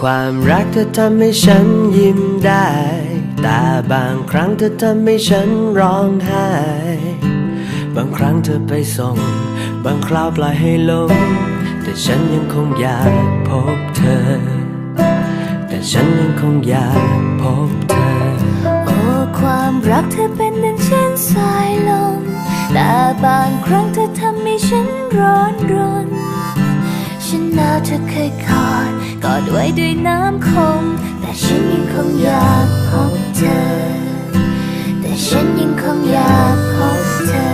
ความรักเธอทำให้ฉันยิ้มได้ แต่บางครั้งเธอทำให้ฉันร้องไห้ บางครั้งเธอไปส่ง บางคราวปล่อยให้ลง แต่ฉันยังคงอยากพบเธอ แต่ฉันยังคงอยากพบเธอ โอ้ความรักเธอเป็นดังเช่นสายลม แต่บางครั้งเธอทำให้ฉันร้อนรน ฉันหนาวเธอเคยกอดกอ ดไว้ด้วยน้ำคม แต่ฉันยังคงอยากพบเธอ แต่ฉันยังคงอยากพบเธอ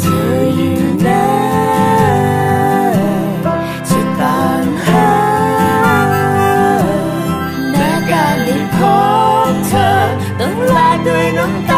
เธออยู่ไหนจะตามหาแม้การได้พบเธอ ต้องแลกด้วยน้ำตา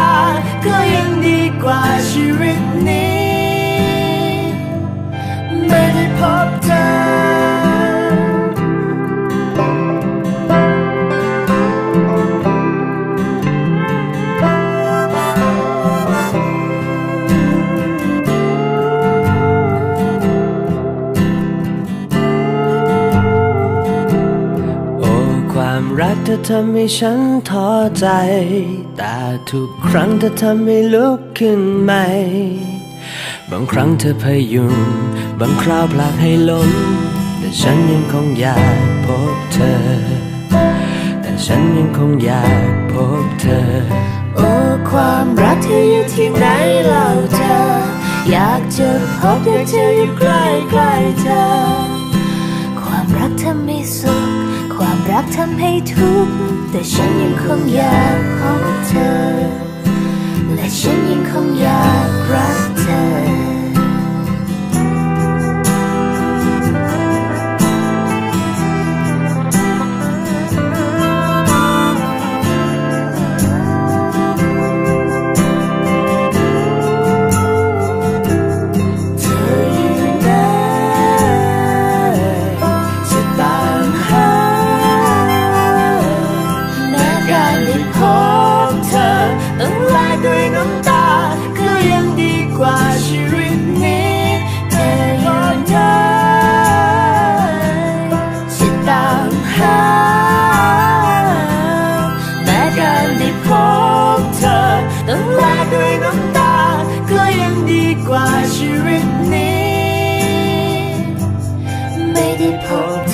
ความรักเธอทำให้ฉันท้อใจ แต่ทุกครั้งเธอทำให้ลุกขึ้นใหม่ บางครั้งเธอพยุง บางคราวผลักให้ล้ม แต่ฉันยังคงอยากพบเธอ แต่ฉันยังคงอยากพบเธอ โอ้ความรักเธออยู่ที่ไหนเล่าเธอ อยากจะพบอยากจะอยู่ใกล้ใกล้เธอ ความรักทำให้สุข ความรักทำให้ทุกข์แต่ฉันยังคงอยากพบเธอ spirit needs may.